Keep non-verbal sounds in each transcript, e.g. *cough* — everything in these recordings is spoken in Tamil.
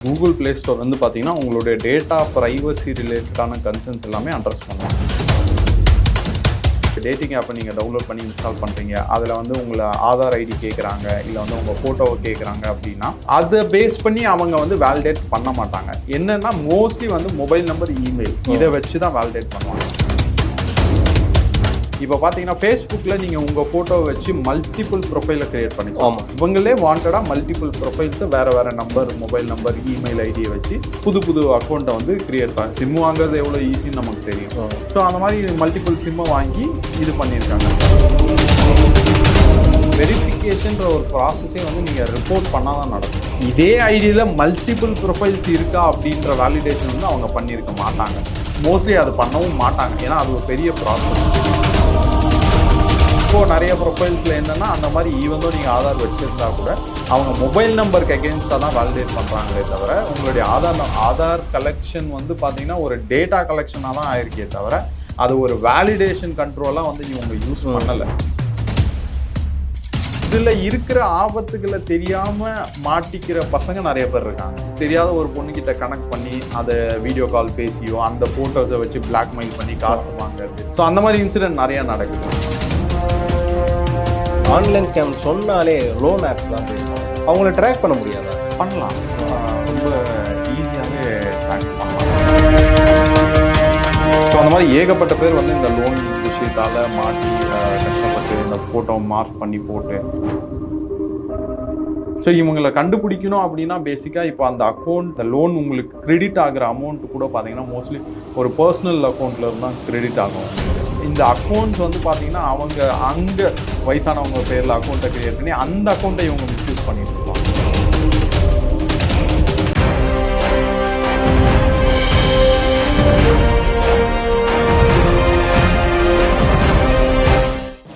கூகுள் ப்ளே ஸ்டோர் வந்து பார்த்தீங்கன்னா உங்களுடைய டேட்டா ப்ரைவசி ரிலேட்டடான கன்சர்ன்ஸ் எல்லாமே அட்ரஸ் பண்ணுவோம் டேட்டிங் ஆப்பை நீங்கள் டவுன்லோட் பண்ணி இன்ஸ்டால் பண்ணுறீங்க அதில் வந்து உங்களை ஆதார் ஐடி கேட்குறாங்க இல்லை வந்து உங்கள் ஃபோட்டோவை கேட்குறாங்க அப்படின்னா அதை பேஸ் பண்ணி அவங்க வந்து வேலிடேட் பண்ண மாட்டாங்க. என்னென்னா மோஸ்ட்லி வந்து மொபைல் நம்பர் இமெயில் இதை வச்சு தான் வேலிடேட் பண்ணுவாங்க. இப்போ பார்த்தீங்கன்னா ஃபேஸ்புக்கில் நீங்கள் உங்கள் ஃபோட்டோவை வச்சு மல்டிபிள் ப்ரொஃபைலை கிரியேட் பண்ணிக்கலாம். ஆமாம் இவங்களே வாண்டடாக மல்டிபிள் ப்ரொஃபைல்ஸை வேறு வேறு நம்பர் மொபைல் நம்பர் இமெயில் ஐடியை வச்சு புது புது அக்கௌண்ட்டை வந்து கிரியேட் பண்ண சிம் வாங்குறது எவ்வளோ ஈஸின்னு நமக்கு தெரியும். ஸோ அந்த மாதிரி மல்டிபிள் சிம்மை வாங்கி இது பண்ணியிருக்காங்க. வெரிஃபிகேஷன்ற ஒரு ப்ராசஸே வந்து நீங்கள் ரிப்போர்ட் பண்ணால் தான் நடக்கும். இதே ஐடியில் மல்டிபிள் ப்ரொஃபைல்ஸ் இருக்கா அப்படின்ற வேலிடேஷன் வந்து அவங்க பண்ணியிருக்க மாட்டாங்க. மோஸ்ட்லி அது பண்ணவும் மாட்டாங்க. ஏன்னா அது ஒரு பெரிய ப்ராசஸ் இப்போது நிறைய ப்ரொஃபைல்ஸில் என்னென்னா அந்த மாதிரி ஈவந்தோ நீங்கள் ஆதார் வச்சுருந்தா கூட அவங்க மொபைல் நம்பருக்கு அகேன்ஸ்டாக தான் வேலிடேட் பண்ணுறாங்களே தவிர உங்களுடைய ஆதார் ஆதார் கலெக்ஷன் வந்து பார்த்தீங்கன்னா ஒரு டேட்டா கலெக்ஷனாக தான் ஆயிருக்கே தவிர அது ஒரு வேலிடேஷன் கண்ட்ரோலாக வந்து இவங்க யூஸ் பண்ணலை. இதில் இருக்கிற ஆபத்துகளை தெரியாமல் மாட்டிக்கிற பசங்க நிறைய பேர் இருக்காங்க. தெரியாத ஒரு பொண்ணுகிட்ட கனெக்ட் பண்ணி அதை வீடியோ கால் பேசியோ அந்த ஃபோட்டோஸை வச்சு பிளாக்மெயில் பண்ணி காசு வாங்குறது. ஸோ அந்த மாதிரி இன்சிடென்ட் நிறைய நடக்குது. ஆன்லைன் ஸ்கேம் சொன்னாலே லோன் ஆப்ஸ் தான் அவங்கள ட்ராக் பண்ண முடியாதா? பண்ணலாம். ரொம்ப ஈஸியாகவே ட்ராக் பண்ணலாம். ஸோ அந்த மாதிரி ஏகப்பட்ட பேர் வந்து இந்த லோன் விஷயத்தால் மாட்டி போட்டு இந்த ஃபோட்டோ மார்க் பண்ணி போட்டு. ஸோ இவங்களை கண்டுபிடிக்கணும் அப்படின்னா பேசிக்காக இப்போ அந்த அக்கௌண்ட் இந்த லோன் உங்களுக்கு கிரெடிட் ஆகிற அமௌண்ட் கூட பார்த்தீங்கன்னா மோஸ்ட்லி ஒரு பர்சனல் அக்கௌண்ட்ல இருந்தால் கிரெடிட் ஆகும். இந்த அக்கௌண்ட்ஸ் வந்து பார்த்தீங்கன்னா அவங்க அங்கே வயசானவங்க பேரில் அக்கௌண்ட்டை கிரியேட் பண்ணி அந்த அக்கௌண்ட்டை இவங்க மிஸ்யூஸ் பண்ணிட்டு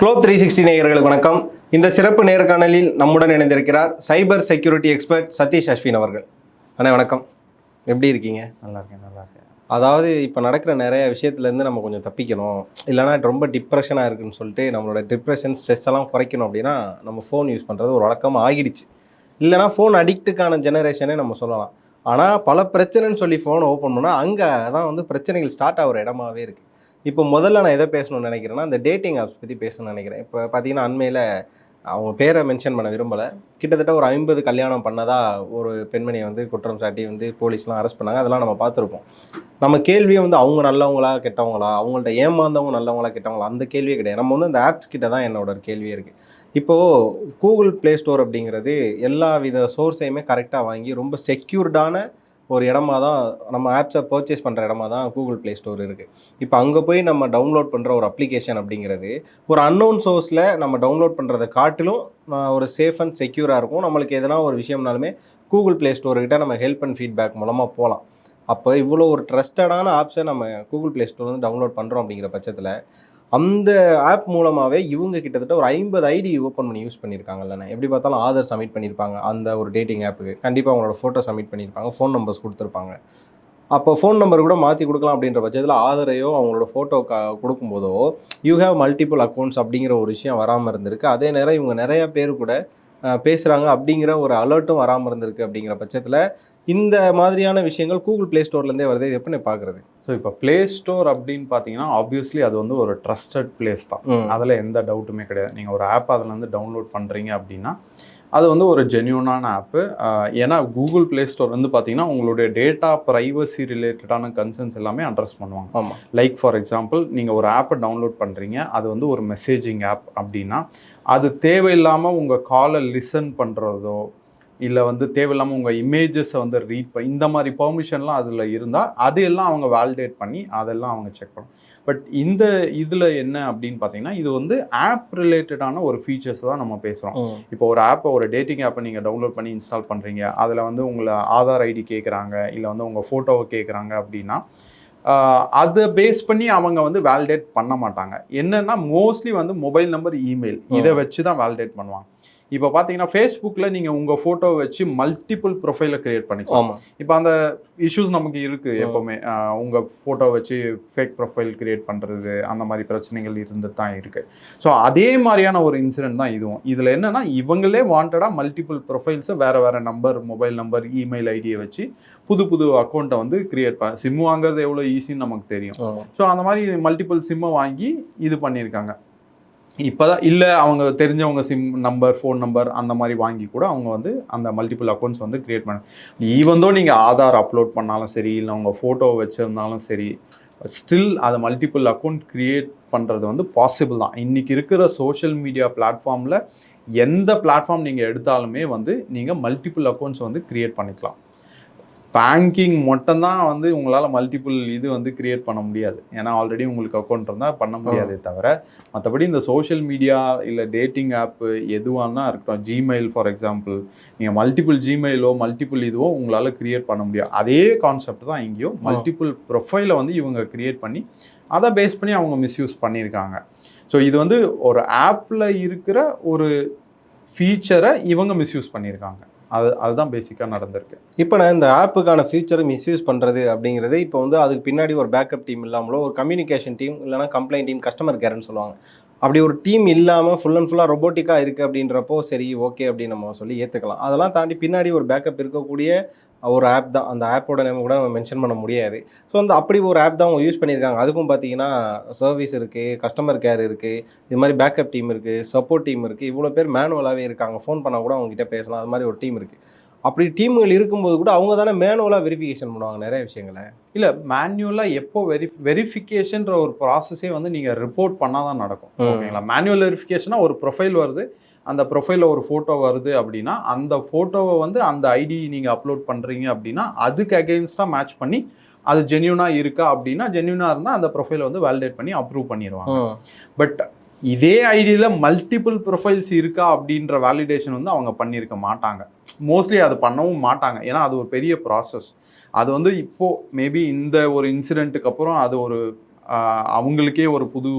குளோப் த்ரீ சிக்ஸ்டி நேயர்களுக்கு வணக்கம். இந்த சிறப்பு நேர்காணலில் நம்முடன் இணைந்திருக்கிறார் cyber security expert Satish Ashwin அவர்கள். அண்ணா வணக்கம். எப்படி இருக்கீங்க? நல்லா இருக்கேன் நல்லா இருக்கேன். அதாவது இப்போ நடக்கிற நிறைய விஷயத்துலேருந்து நம்ம கொஞ்சம் தப்பிக்கணும். இல்லைனா ரொம்ப டிப்ரெஷனாக இருக்குன்னு சொல்லிட்டு நம்மளோட டிப்ரெஷன் ஸ்ட்ரெஸ் எல்லாம் குறைக்கணும் அப்படின்னா நம்ம ஃபோன் யூஸ் பண்ணுறது ஒரு வழக்கமாக ஆகிடுச்சு. இல்லைனா ஃபோன் அடிக்ட்டுக்கான ஜெனரேஷனே நம்ம சொல்லலாம். ஆனால் பல பிரச்சனைன்னு சொல்லி ஃபோனை ஓப்பன் பண்ணால் அங்கே தான் வந்து பிரச்சனைகள் ஸ்டார்ட் ஆகிற இடமாவே இருக்குது இப்போ முதல்ல நான் எதை பேசணும்னு நினைக்கிறேன்னா அந்த டேட்டிங் ஆப்ஸ் பற்றி பேசணும்னு நினைக்கிறேன். இப்போ பார்த்தீங்கன்னா அண்மையில் அவங்க பேரை மென்ஷன் பண்ண விரும்பலை. கிட்டத்தட்ட ஒரு ஐம்பது கல்யாணம் பண்ணதா ஒரு பெண்மணியை வந்து குற்றம் சாட்டி வந்து போலீஸ்லாம் அரெஸ்ட் பண்ணாங்க. அதெல்லாம் நம்ம பார்த்துருப்போம். நம்ம கேள்வியை வந்து அவங்க நல்லவங்களா கெட்டவங்களா அவங்கள்ட்ட ஏமாந்தவங்க நல்லவங்களா கெட்டவங்களா அந்த கேள்வியே கிடையாது. நம்ம வந்து அந்த ஆப்ஸ் கிட்ட தான் என்னோட கேள்வியே இருக்குது இப்போது கூகுள் ப்ளே ஸ்டோர் அப்படிங்கிறது எல்லா வித சோர்ஸையுமே கரெக்டாக வாங்கி ரொம்ப செக்யூர்டான ஒரு இடமா தான் நம்ம ஆப்ஸை பர்ச்சேஸ் பண்ணுற இடமா தான் கூகுள் ப்ளே ஸ்டோர் இருக்குது இப்போ அங்கே போய் நம்ம டவுன்லோட் பண்ணுற ஒரு அப்ளிகேஷன் அப்படிங்கிறது ஒரு அன்னோன் சோர்ஸில் நம்ம டவுன்லோட் பண்ணுறதை காட்டிலும் ஒரு சேஃப் அண்ட் செக்யூராக இருக்கும். நம்மளுக்கு எதனா ஒரு விஷயம்னாலுமே கூகுள் ப்ளே ஸ்டோர்கிட்ட நம்ம ஹெல்ப் அண்ட் ஃபீட்பேக் மூலமாக போகலாம் அப்போ இவ்வளோ ஒரு ட்ரஸ்டடான ஆப்ஸை நம்ம கூகுள் ப்ளே ஸ்டோர் வந்து டவுன்லோட் பண்ணுறோம் அப்படிங்கிற பட்சத்தில் அந்த ஆப் மூலமாகவே இவங்க கிட்டத்தட்ட ஒரு ஐம்பது ஐடி ஓப்பன் பண்ணி யூஸ் பண்ணியிருக்காங்கல்லண்ணே. எப்படி பார்த்தாலும் ஆதார் சப்மிட் பண்ணியிருப்பாங்க. அந்த ஒரு டேட்டிங் ஆப்புக்கு கண்டிப்பாக அவங்களோட ஃபோட்டோ சப்மிட் பண்ணியிருப்பாங்க. ஃபோன் நம்பர்ஸ் கொடுத்துருப்பாங்க. அப்போ ஃபோன் நம்பர் கூட மாற்றி கொடுக்கலாம் அப்படின்ற பட்சத்தில் ஆதரையோ அவங்களோட ஃபோட்டோ க கொடுக்கும்போதோ யூ ஹேவ் மல்டிபிள் அக்கௌண்ட்ஸ் அப்படிங்கிற ஒரு விஷயம் வராமல் இருந்திருக்கு. அதே நேரம் இவங்க நிறைய பேர் கூட பேசுகிறாங்க அப்படிங்கிற ஒரு அலர்ட்டும் வராமல் இருந்திருக்கு அப்படிங்கிற பட்சத்தில் இந்த மாதிரியான விஷயங்கள் கூகுள் ப்ளே ஸ்டோர்லேருந்தே வருது. இது எப்படி பார்க்குறது? ஸோ இப்போ ப்ளே ஸ்டோர் அப்படின்னு பார்த்தீங்கன்னா ஆப்வியஸ்லி அது வந்து ஒரு ட்ரஸ்டட் பிளேஸ் தான். அதில் எந்த டவுட்டுமே கிடையாது. நீங்கள் ஒரு ஆப் அதில் வந்து டவுன்லோட் பண்ணுறீங்க அப்படின்னா அது வந்து ஒரு ஜென்யூனான ஆப்பு ஏன்னா கூகுள் ப்ளே ஸ்டோர் வந்து பார்த்தீங்கன்னா உங்களுடைய டேட்டா ப்ரைவசி ரிலேட்டடான கன்சர்ன்ஸ் எல்லாமே அட்ரஸ் பண்ணுவாங்க. ஆமாம் லைக் ஃபார் எக்ஸாம்பிள் நீங்கள் ஒரு ஆப்பை டவுன்லோட் பண்ணுறீங்க அது வந்து ஒரு மெசேஜிங் ஆப் அப்படின்னா அது தேவையில்லாமல் உங்கள் காலை லிசன் பண்ணுறதோ இல்லை வந்து தேவையில்லாமல் உங்கள் இமேஜஸை வந்து ரீட் பண்ணி இந்த மாதிரி பெர்மிஷன்லாம் அதில் இருந்தால் அது எல்லாம் அவங்க வேலிடேட் பண்ணி அதெல்லாம் அவங்க செக் பண்ணும் பட் இந்த இதில் என்ன அப்படின்னு பார்த்தீங்கன்னா இது வந்து ஆப் ரிலேட்டடான ஒரு ஃபீச்சர்ஸ் தான் நம்ம பேசுகிறோம் இப்போ ஒரு ஆப்பை ஒரு டேட்டிங் ஆப்பை நீங்கள் டவுன்லோட் பண்ணி இன்ஸ்டால் பண்ணுறீங்க அதில் வந்து உங்களை ஆதார் ஐடி கேட்குறாங்க இல்லை வந்து உங்கள் ஃபோட்டோவை கேட்குறாங்க அப்படின்னா அதை பேஸ் பண்ணி அவங்க வந்து வேலிடேட் பண்ண மாட்டாங்க. என்னன்னா மோஸ்ட்லி வந்து மொபைல் நம்பர் இமெயில் இதை வச்சு தான் வேலிடேட் பண்ணுவாங்க. இப்போ பார்த்தீங்கன்னா ஃபேஸ்புக்கில் நீங்கள் உங்கள் ஃபோட்டோவை வச்சு மல்டிபிள் ப்ரொஃபைலை கிரியேட் பண்ணிக்கலாம். இப்போ அந்த இஷ்யூஸ் நமக்கு இருக்குது. எப்போவுமே. ஆஹ் உங்க ஃபோட்டோ வச்சு ஃபேக் ப்ரொஃபைல் கிரியேட் பண்ணுறது அந்த மாதிரி பிரச்சனைகள் இருந்து தான் இருக்குது ஸோ அதே மாதிரியான ஒரு இன்சிடென்ட் தான் இதுவும். இதில் என்னன்னா இவங்களே வாண்டடாக மல்டிபிள் ப்ரொஃபைல்ஸை வேறு வேறு நம்பர் மொபைல் நம்பர் இமெயில் ஐடியை வச்சு புது புது அக்கௌண்ட்டை வந்து கிரியேட் பண்ண சிம் வாங்குறது எவ்வளோ ஈஸின்னு நமக்கு தெரியும். ஸோ அந்த மாதிரி மல்டிபிள் சிம்மை வாங்கி இது பண்ணியிருக்காங்க. இப்போ தான் இல்லை அவங்க தெரிஞ்சவங்க சிம் நம்பர் ஃபோன் நம்பர் அந்த மாதிரி வாங்கி கூட அவங்க வந்து அந்த மல்டிபிள் அக்கௌண்ட்ஸ் வந்து க்ரியேட் பண்ண ஈவந்தோ நீங்கள் ஆதார் அப்லோட் பண்ணாலும் சரி இல்லை அவங்க ஃபோட்டோ வச்சுருந்தாலும் சரி ஸ்டில் அதை மல்டிபிள் அக்கௌண்ட் க்ரியேட் பண்ணுறது வந்து பாசிபிள் தான். இன்றைக்கி இருக்கிற சோஷியல் மீடியா பிளாட்ஃபார்மில் எந்த பிளாட்ஃபார்ம் நீங்கள் எடுத்தாலுமே வந்து நீங்கள் மல்டிபிள் அக்கௌண்ட்ஸ் வந்து க்ரியேட் பண்ணிக்கலாம். பேங்கிங் மட்டும்தான் வந்து உங்களால் மல்டிபிள் இது வந்து கிரியேட் பண்ண முடியாது. ஏன்னா ஆல்ரெடி உங்களுக்கு அக்கௌண்ட் இருந்தால் பண்ண முடியாதே தவிர மற்றபடி இந்த சோஷியல் மீடியா இல்லை டேட்டிங் ஆப்பு எதுவானா இருக்கட்டும் ஜிமெயில் ஃபார் எக்ஸாம்பிள் நீங்கள் மல்டிபிள் ஜிமெயிலோ மல்டிபிள் இதுவோ உங்களால் கிரியேட் பண்ண முடியாது. அதே கான்செப்ட் தான் இங்கேயோ மல்டிபிள் ப்ரொஃபைலை வந்து இவங்க கிரியேட் பண்ணி அதை பேஸ் பண்ணி அவங்க மிஸ்யூஸ் பண்ணியிருக்காங்க. ஸோ இது வந்து ஒரு ஆப்பில் இருக்கிற ஒரு ஃபீச்சரை இவங்க மிஸ்யூஸ் பண்ணியிருக்காங்க. அது அதுதான் பேசிக்காக நடந்திருக்கு. இப்போ நான் இந்த ஆப்புக்கான ஃபியூச்சரை மிஸ்யூஸ் பண்ணுறது அப்படிங்கிறது இப்போ வந்து அதுக்கு பின்னாடி ஒரு பேக்கப் டீம் இல்லாமலோ ஒரு கம்யூனிகேஷன் டீம் இல்லைனா கம்ப்ளைண்ட் டீம் கஸ்டமர் கேர்னு சொல்லுவாங்க. அப்படி ஒரு டீம் இல்லாமல் ஃபுல் அண்ட் ஃபுல்லாக ரொபோட்டிக்காக இருக்குது அப்படின்றப்போ சரி ஓகே அப்படின்னு நம்ம சொல்லி ஏற்றுக்கலாம் அதெல்லாம் தாண்டி பின்னாடி ஒரு பேக்கப் இருக்கக்கூடிய ஒரு ஆப் தான். அந்த ஆப்போட நேம் கூட நம்ம மென்ஷன் பண்ண முடியாது. ஸோ அந்த அப்படி ஒரு ஆப் தான் அவங்க யூஸ் பண்ணியிருக்காங்க. அதுக்கும் பார்த்தீங்கன்னா சர்வீஸ் இருக்குது கஸ்டமர் கேர் இருக்குது இது மாதிரி பேக்கப் டீம் இருக்குது சப்போர்ட் டீம் இருக்குது இவ்வளோ பேர் மேனுவலாகவே இருக்காங்க. ஃபோன் பண்ணால் கூட அவங்க கிட்ட பேசலாம். அது மாதிரி ஒரு டீம் இருக்குது அப்படி டீம்கள் இருக்கும்போது கூட அவங்க தானே மேனுவலாக வெரிஃபிகேஷன் பண்ணுவாங்க நிறைய விஷயங்களை. இல்லை மேனுவலாக எப்போ வெரி வெரிஃபிகேஷன்ற ஒரு ப்ராசஸே வந்து நீங்கள் ரிப்போர்ட் பண்ணால் தான் நடக்கும். ஓகேங்களா? மேனுவல் வெரிஃபிகேஷனாக ஒரு ப்ரொஃபைல் வருது. அந்த ப்ரொஃபைலில் ஒரு ஃபோட்டோ வருது அப்படின்னா அந்த ஃபோட்டோவை வந்து அந்த ஐடி நீங்கள் அப்லோட் பண்ணுறீங்க அப்படின்னா அதுக்கு அகெயின்ஸ்டாக மேட்ச் பண்ணி அது ஜென்யூனாக இருக்கா அப்படின்னா ஜென்யூனாக இருந்தால் அந்த ப்ரொஃபைலை வந்து வேலிடேட் பண்ணி அப்ரூவ் பண்ணிடுவாங்க பட் இதே ஐடியில் மல்டிபிள் ப்ரொஃபைல்ஸ் இருக்கா அப்படின்ற வேலிடேஷன் வந்து அவங்க பண்ணியிருக்க மாட்டாங்க. மோஸ்ட்லி அது பண்ணவும் மாட்டாங்க. ஏன்னா அது ஒரு பெரிய ப்ராசஸ் அது வந்து இப்போ மேபி இந்த ஒரு இன்சிடெண்ட்டுக்கு அப்புறம் அது ஒரு அவங்களுக்கே ஒரு புது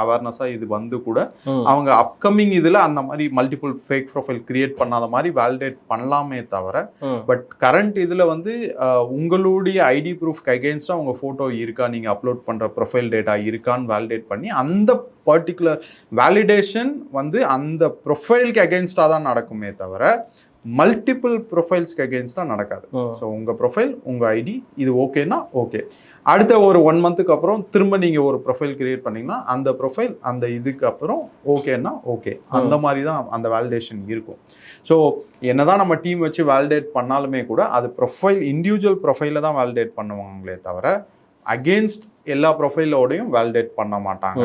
அவேர்னஸாக இது வந்து கூட அவங்க அப்கமிங் இதில் அந்த மாதிரி மல்டிபிள் ஃபேக் ப்ரொஃபைல் கிரியேட் பண்ணாத மாதிரி வேலிடேட் பண்ணலாமே தவிர பட் கரண்ட் இதில் வந்து உங்களுடைய ஐடி ப்ரூஃப்க்கு அகேன்ஸ்டாக உங்கள் ஃபோட்டோ இருக்கா நீங்கள் அப்லோட் பண்ணுற ப்ரொஃபைல் டேட்டா இருக்கான்னு வேலிடேட் பண்ணி அந்த பர்டிகுலர் வேலிடேஷன் வந்து அந்த ப்ரொஃபைலுக்கு அகேன்ஸ்டாக தான் நடக்குமே தவிர மல்டிபிள் ப்ரொஃபைல்ஸ்க்கு அகேன்ஸ்டாக நடக்காது. ஸோ உங்கள் ப்ரொஃபைல் உங்கள் ஐடி இது ஓகேனா ஓகே அடுத்த ஒரு ஒன் மந்த்துக்கு அப்புறம் திரும்ப நீங்கள் ஒரு ப்ரொஃபைல் கிரியேட் பண்ணீங்கன்னா அந்த ப்ரொஃபைல் அந்த இதுக்கு அப்புறம் ஓகேன்னா ஓகே அந்த மாதிரி தான் அந்த வேலிடேஷன் இருக்கும். ஸோ என்னதான் நம்ம டீம் வச்சு வேலிடேட் பண்ணாலுமே கூட அது ப்ரொஃபைல் இண்டிவிஜுவல் ப்ரொஃபைலில் தான் வேலிடேட் பண்ணுவாங்களே தவிர அகேன்ஸ்ட் எல்லா ப்ரொஃபைலோடையும் வேலிடேட் பண்ண மாட்டாங்க.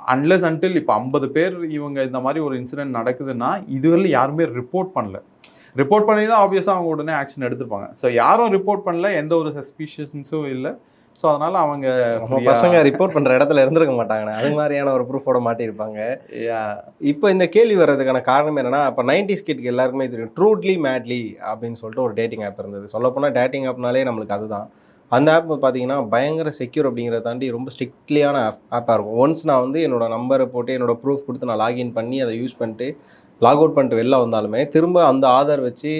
அன்லெஸ் அன்டில் இப்போ ஐம்பது பேர் இவங்க இந்த மாதிரி ஒரு இன்சிடென்ட் நடக்குதுன்னா இதுவரை யாருமே ரிப்போர்ட் பண்ணல. ரிப்போர்ட் பண்ணி தான் ஆப்வியஸாக அவங்க உடனே ஆக்ஷன் எடுத்திருப்பாங்க. ஸோ யாரும் ரிப்போர்ட் பண்ணல எந்த ஒரு சஸ்பீஷியஸும் இல்லை. ஸோ அதனால அவங்க நம்ம பசங்க ரிப்போர்ட் பண்ற இடத்துல இருந்திருக்க மாட்டாங்கண்ணே. அது மாதிரியான ஒரு ப்ரூஃபோட மாட்டியிருப்பாங்க. இப்போ இந்த கேள்வி வர்றதுக்கான காரணம் என்னன்னா இப்போ நைன்டிஸ் கிட்க்கு எல்லாருக்குமே தெரியும் ட்ரூட்லி மேட்லி அப்படின்னு சொல்லிட்டு ஒரு டேட்டிங் ஆப் இருந்தது. சொல்லப்போனால் டேட்டிங் ஆப்னாலே நம்மளுக்கு அதுதான். அந்த ஆப் பார்த்தீங்கன்னா பயங்கர செக்யூர் அப்படிங்கிறத தாண்டி ரொம்ப ஸ்ட்ரிக்ட்லியான ஆப் ஆப்பாக இருக்கும். ஒன்ஸ் நான் வந்து என்னோட நம்பரை போட்டு என்னோட ப்ரூஃப் கொடுத்து நான் லாகின் பண்ணி அதை யூஸ் பண்ணிட்டு லாக் அவுட் பண்ணிட்டு வெளில வந்தாலுமே திரும்ப அந்த ஆதார் வச்சு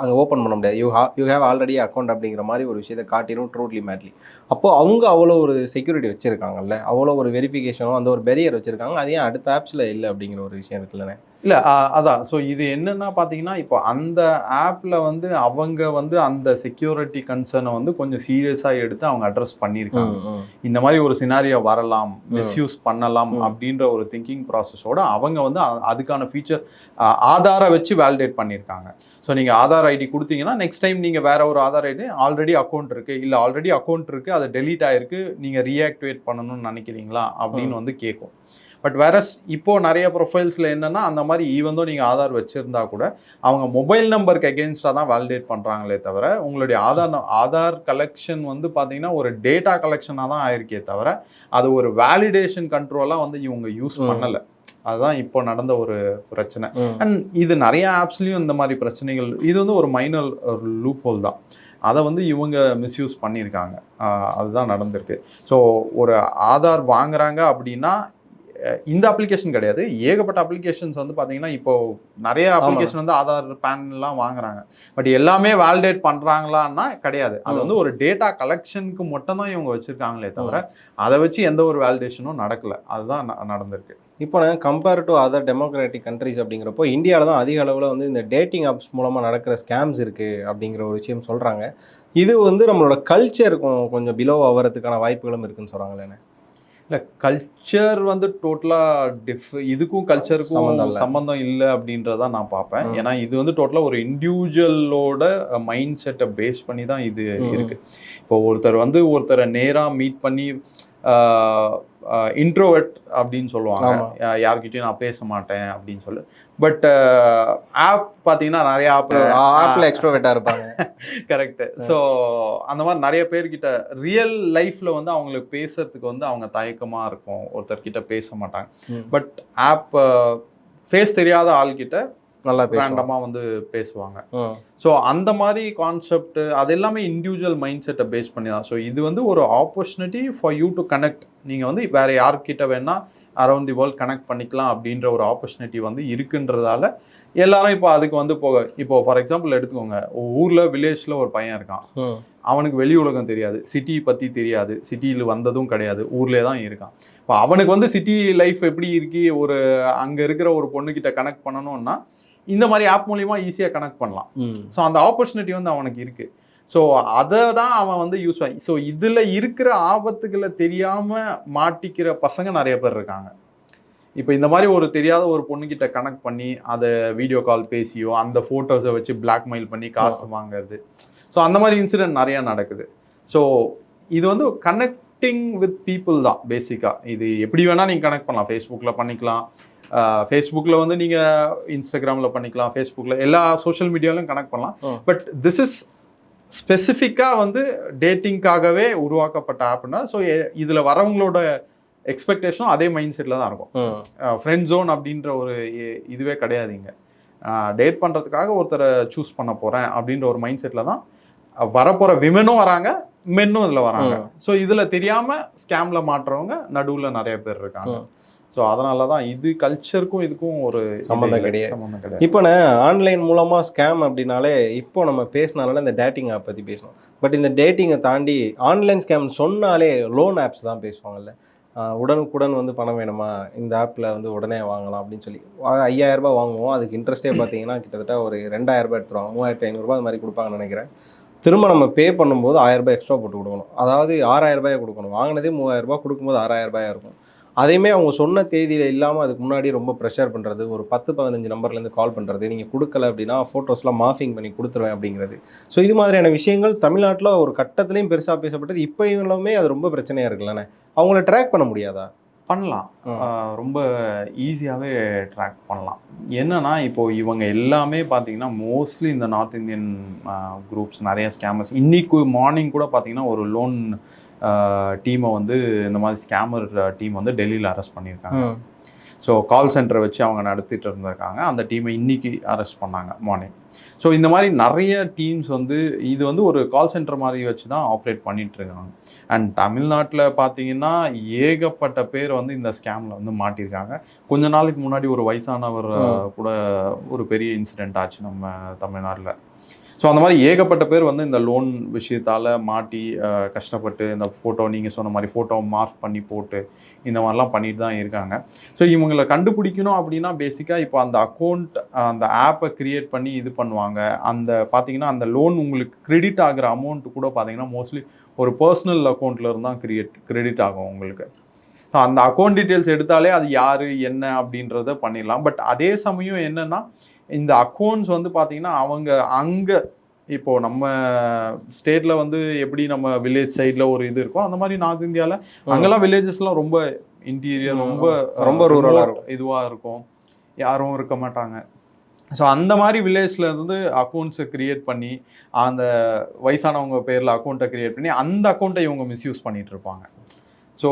அங்கே ஓப்பன் பண்ண முடியாது. யூ ஹா யூ ஹேவ் ஆல்ரெடி அக்கௌண்ட் அப்படிங்கிற மாதிரி ஒரு விஷயத்தை காட்டிடும் ட்ரூட்லி மேட்லி அப்போது அவங்க அவ்வளோ ஒரு செக்யூரிட்டி வச்சுருக்காங்கல்ல. அவ்வளோ ஒரு வெரிஃபிகேஷனும் அந்த ஒரு பெரியர் வச்சுருக்காங்க. அது ஏன் அடுத்த ஆப்ஸில் இல்லை அப்படிங்கிற ஒரு விஷயம் இருக்குல்லண்ணே. இல்ல அதான். ஸோ இது என்னன்னா பார்த்தீங்கன்னா இப்போ அந்த ஆப்ல வந்து அவங்க வந்து அந்த செக்யூரிட்டி கன்சர்னை வந்து கொஞ்சம் சீரியஸாக எடுத்து அவங்க அட்ரஸ் பண்ணியிருக்காங்க. இந்த மாதிரி ஒரு சினாரியோ வரலாம் மிஸ்யூஸ் பண்ணலாம். அப்படின்ற ஒரு திங்கிங் ப்ராசஸோட அவங்க வந்து அதுக்கான ஃபீச்சர் ஆதாரை வச்சு வேலிடேட் பண்ணியிருக்காங்க. ஸோ நீங்கள் ஆதார் ஐடி கொடுத்தீங்கன்னா நெக்ஸ்ட் டைம் நீங்கள் வேற ஒரு ஆதார் ஐடி ஆல்ரெடி அக்கௌண்ட் இருக்கு. இல்லை ஆல்ரெடி அக்கௌண்ட் இருக்கு அது டெலீட் ஆயிருக்கு. நீங்கள் ரீஆக்டிவேட் பண்ணணும்னு நினைக்கிறீங்களா? அப்படின்னு வந்து கேட்கும் பட் வேற இப்போ நிறைய ப்ரொஃபைல்ஸில் என்னன்னா அந்த மாதிரி ஈவந்தோ நீங்கள் ஆதார் வச்சிருந்தா கூட அவங்க மொபைல் நம்பருக்கு அகேன்ஸ்டாக தான் வேலிடேட் பண்ணுறாங்களே தவிர உங்களுடைய ஆதார் ஆதார் கலெக்ஷன் வந்து பார்த்தீங்கன்னா ஒரு டேட்டா கலெக்ஷனாக தான் ஆயிருக்கே தவிர அது ஒரு வேலிடேஷன் கண்ட்ரோலாக வந்து இவங்க யூஸ். பண்ணலை. அதுதான் இப்போ நடந்த ஒரு பிரச்சனை. அண்ட் இது நிறைய ஆப்ஸ்லேயும் இந்த மாதிரி பிரச்சனைகள் இது வந்து ஒரு மைனர் ஒரு லூப் ஹோல் தான். அதை வந்து இவங்க மிஸ்யூஸ் பண்ணியிருக்காங்க. அதுதான் நடந்திருக்கு. ஸோ ஒரு ஆதார் வாங்குறாங்க அப்படின்னா இந்த அப்ளிகேஷன் கிடையாது. ஏகப்பட்ட அப்ளிகேஷன்ஸ் வந்து பார்த்தீங்கன்னா இப்போ நிறைய அப்ளிகேஷன் வந்து ஆதார் பேன்லாம் வாங்குறாங்க. பட் எல்லாமே வேலிடேட் பண்ணுறாங்களான்னா கிடையாது. அது. வந்து ஒரு டேட்டா கலெக்ஷனுக்கு மட்டும் தான் இவங்க வச்சிருக்காங்களே தவிர அதை வச்சு எந்த ஒரு வேலிடேஷனும் நடக்கல. அதுதான் நடந்திருக்கு. இப்போ compare to other democratic countries அப்படிங்கிறப்போ இந்தியாவில் தான் அதிக அளவில் வந்து இந்த டேட்டிங் ஆப்ஸ் மூலமாக நடக்கிற ஸ்கேம்ஸ் இருக்குது அப்படிங்கிற ஒரு விஷயம் சொல்கிறாங்க இது வந்து நம்மளோட கல்ச்சருக்கும் கொஞ்சம் பிலோ ஆகிறதுக்கான வாய்ப்புகளும் இருக்குன்னு சொல்கிறாங்களே இல்ல கல்ச்சர் வந்து டோட்டலா டிஃப் இதுக்கும் சம்மந்தம் கல்ச்சருக்கும் இல்ல. சம்பந்தம் இல்லை அப்படின்றத நான் பார்ப்பேன். ஏன்னா இது வந்து டோட்டலா ஒரு இண்டிவிஜுவலோட மைண்ட் செட்டை பேஸ் பண்ணி தான் இது ம். இருக்கு இப்போ ஒருத்தர் வந்து ஒருத்தரை நேரா மீட் பண்ணி இன்ட்ரோவெட் அப்படின்னு சொல்லுவாங்க யார்கிட்டயும் நான் பேச மாட்டேன் அப்படின்னு சொல்லு பட் ஆப் பார்த்தீங்கன்னா நிறைய ஆப் ஆப்பில் எக்ஸ்ட்ரோவேட்டாக இருப்பாங்க. கரெக்ட் ஸோ அந்த மாதிரி நிறைய பேர்கிட்ட ரியல் லைஃப்ல வந்து அவங்களுக்கு பேசுறதுக்கு வந்து அவங்க தயக்கமா இருக்கும். ஒருத்தர்கிட்ட பேச மாட்டாங்க. பட் ஆப் ஃபேஸ் தெரியாத ஆள்கிட்ட நல்லா பேசுவாங்க. ரேண்டமா வந்து பேசுவாங்க. ஸோ அந்த மாதிரி கான்செப்ட் அது எல்லாமே இண்டிவிஜுவல் மைண்ட் செட்டை பேஸ் பண்ணி தான். ஸோ இது வந்து ஒரு opportunity for you to connect நீங்கள் வந்து வேற யார்கிட்ட வேணா அரௌண்ட் தி வேர்ல்ட் கனெக்ட் பண்ணிக்கலாம் அப்படின்ற ஒரு ஆப்பர்ச்சுனிட்டி வந்து இருக்குன்றதால எல்லாரும் இப்போ அதுக்கு வந்து போக இப்போ ஃபார் எக்ஸாம்பிள் எடுத்துக்கோங்க ஊர்ல வில்லேஜ்ல ஒரு பையன் இருக்கான். அவனுக்கு வெளி உலகம் தெரியாது. சிட்டி பற்றி தெரியாது. சிட்டியில் வந்ததும் கிடையாது. ஊர்லேயே தான் இருக்கான். இப்போ அவனுக்கு வந்து சிட்டி லைஃப் எப்படி இருக்கு? ஒரு அங்கே இருக்கிற ஒரு பொண்ணுக்கிட்ட கனெக்ட் பண்ணணும்னா இந்த மாதிரி ஆப் மூலியமா ஈஸியாக கனெக்ட் பண்ணலாம். ஸோ அந்த ஆப்பர்ச்சுனிட்டி வந்து அவனுக்கு இருக்கு. ஸோ அதை தான் அவன் வந்து யூஸ் பண்ணி ஸோ இதில் இருக்கிற ஆபத்துகளை தெரியாமல் மாட்டிக்கிற பசங்க நிறைய பேர் இருக்காங்க. இப்போ இந்த மாதிரி ஒரு தெரியாத ஒரு பொண்ணுகிட்ட கனெக்ட் பண்ணி அதை வீடியோ கால் பேசியோ அந்த ஃபோட்டோஸை வச்சு பிளாக்மெயில் பண்ணி காசு வாங்குறது. ஸோ அந்த மாதிரி இன்சிடென்ட் நிறைய நடக்குது. ஸோ இது வந்து கனெக்டிங் வித் பீப்புள் தான் பேசிக்காக இது எப்படி வேணால் நீங்கள் கனெக்ட் பண்ணலாம். ஃபேஸ்புக்கில் பண்ணிக்கலாம். ஃபேஸ்புக்கில் வந்து நீங்கள் இன்ஸ்டாகிராமில் பண்ணிக்கலாம். ஃபேஸ்புக்கில் எல்லா சோஷியல் மீடியாலையும் கனெக்ட் பண்ணலாம். பட் திஸ் இஸ் ஸ்பெசிஃபிக்காக வந்து டேட்டிங்காகவே உருவாக்கப்பட்ட ஆப்னா ஸோ இதில் வரவங்களோட எக்ஸ்பெக்டேஷனும் அதே மைண்ட் செட்டில் தான் இருக்கும். ஃப்ரெண்ட் ஜோன் அப்படின்ற ஒரு இதுவே கிடையாதுங்க டேட் பண்ணுறதுக்காக ஒருத்தரை சூஸ் பண்ண போகிறேன் அப்படின்ற ஒரு மைண்ட் செட்டில் தான் வரப்போகிற விமனும் வராங்க மென்னும் இதில் வராங்க. ஸோ இதில் தெரியாமல் ஸ்கேமில் மாட்டுறவங்க நடுவில் நிறைய பேர் இருக்காங்க. ஸோ அதனால தான் இது கல்ச்சருக்கும் இதுக்கும் ஒரு சம்மந்தம். கிடையாது. சம்மந்தம் கிடையாது. இப்போ ஆன்லைன் மூலமாக ஸ்கேம் அப்படின்னாலே இப்போ நம்ம பேசினால இந்த டேட்டிங் ஆப் பற்றி பேசணும். பட் இந்த டேட்டிங்கை தாண்டி ஆன்லைன் ஸ்கேம் சொன்னாலே லோன் ஆப்ஸ் தான் பேசுவாங்கல்ல. உடனுக்குடன் வந்து பணம் வேணுமா? இந்த ஆப்பில் வந்து உடனே வாங்கலாம் அப்படின்னு சொல்லி. வா- 5000 ரூபாய் வாங்குவோம். அதுக்கு இன்ட்ரெஸ்ட்டே பார்த்தீங்கன்னா கிட்டத்தட்ட ஒரு ரெண்டாயிரம் ரூபாய் எடுத்துருவாங்க. மூவாயிரத்தி ஐநூறுரூபா அது மாதிரி கொடுப்பாங்கன்னு நினைக்கிறேன். திரும்ப நம்ம பே பண்ணும்போது 1000 ரூபாய் எக்ஸ்ட்ரா போட்டு கொடுக்கணும். அதாவது 6000 ரூபாய் கொடுக்கணும். வாங்கினதே 3000 ரூபாய் கொடுக்கும்போது 6000 ரூபாய் இருக்கும். அதையுமே அவங்க சொன்ன தேதியில் இல்லாமல் அதுக்கு முன்னாடி ரொம்ப ப்ரெஷர் பண்ணுறது ஒரு பத்து பதினஞ்சு நம்பர்லேருந்து கால் பண்ணுறது நீங்கள் கொடுக்கல அப்படின்னா ஃபோட்டோஸ்லாம் மாஃபிங் பண்ணி கொடுத்துருவேன் அப்படிங்கிறது. ஸோ இது மாதிரியான விஷயங்கள் தமிழ்நாட்டில் ஒரு கட்டத்துலேயும் பெருசாக பேசப்பட்டது. இப்போயுமே அது ரொம்ப பிரச்சனையாக இருக்குல்லண்ணே அவங்கள ட்ராக் பண்ண முடியாதா? பண்ணலாம். ரொம்ப ஈஸியாகவே ட்ராக் பண்ணலாம். என்னன்னா இப்போ இவங்க எல்லாமே பார்த்தீங்கன்னா மோஸ்ட்லி இந்த நார்த் இந்தியன் குரூப்ஸ் நிறைய ஸ்கேமர்ஸ் இன்னைக்கு மார்னிங் கூட பார்த்தீங்கன்னா ஒரு லோன் டீமை வந்து இந்த மாதிரி ஸ்கேமர் டீம் வந்து டெல்லியில் அரெஸ்ட் பண்ணியிருக்காங்க. ஸோ கால் சென்டரை வச்சு அவங்க நடத்திட்டு இருந்திருக்காங்க. அந்த டீமை இன்னைக்கு அரெஸ்ட் பண்ணாங்க மார்னிங் ஸோ இந்த மாதிரி நிறைய டீம்ஸ் வந்து இது வந்து ஒரு கால் சென்டர் மாதிரி வச்சு தான் ஆப்ரேட் பண்ணிட்டு இருக்காங்க. அண்ட் தமிழ்நாட்டில் பார்த்தீங்கன்னா ஏகப்பட்ட பேர் வந்து இந்த ஸ்கேமில் வந்து மாட்டியிருக்காங்க. கொஞ்ச நாளைக்கு முன்னாடி ஒரு வயசானவர். கூட ஒரு பெரிய இன்சிடென்ட் ஆச்சு நம்ம தமிழ்நாட்டில். ஸோ அந்த மாதிரி ஏகப்பட்ட பேர் வந்து இந்த லோன் விஷயத்தால் மாட்டி கஷ்டப்பட்டு இந்த ஃபோட்டோ நீங்கள் சொன்ன மாதிரி ஃபோட்டோ மார்க் பண்ணி போட்டு இந்த மாதிரிலாம் பண்ணிட்டு தான் இருக்காங்க. ஸோ இவங்களை கண்டுபிடிக்கணும் அப்படின்னா பேசிக்காக இப்போ அந்த அக்கௌண்ட் அந்த ஆப்பை க்ரியேட் பண்ணி இது பண்ணுவாங்க. அந்த பார்த்தீங்கன்னா அந்த லோன் உங்களுக்கு கிரெடிட் ஆகிற அமௌண்ட் கூட பார்த்தீங்கன்னா மோஸ்ட்லி ஒரு பர்சனல் அக்கௌண்ட்டில் இருந்தால் தான் கிரியேட் கிரெடிட் ஆகும் உங்களுக்கு. ஸோ அந்த அக்கௌண்ட் டீட்டெயில்ஸ் எடுத்தாலே அது யார் என்ன அப்படின்றத பண்ணிடலாம். பட் அதே சமயம் என்னென்னா இந்த அக்கௌண்ட்ஸ் வந்து பார்த்தீங்கன்னா அவங்க அங்கே இப்போ நம்ம ஸ்டேட்ல வந்து எப்படி நம்ம வில்லேஜ் சைடில் ஒரு இது இருக்கோ அந்த மாதிரி நார்த் இந்தியாவில் அங்கெல்லாம் வில்லேஜஸ்லாம் ரொம்ப இன்டீரியர் ரொம்ப ரொம்ப rural ஆ remote இதுவா இருக்கும். யாரும் இருக்க மாட்டாங்க. ஸோ அந்த மாதிரி வில்லேஜ்ல இருந்து அக்கௌண்ட்ஸை கிரியேட் பண்ணி அந்த வயசானவங்க பேர்ல அக்கௌண்ட்டை கிரியேட் பண்ணி அந்த அக்கௌண்ட்டை இவங்க மிஸ்யூஸ் பண்ணிட்டு இருப்பாங்க. ஸோ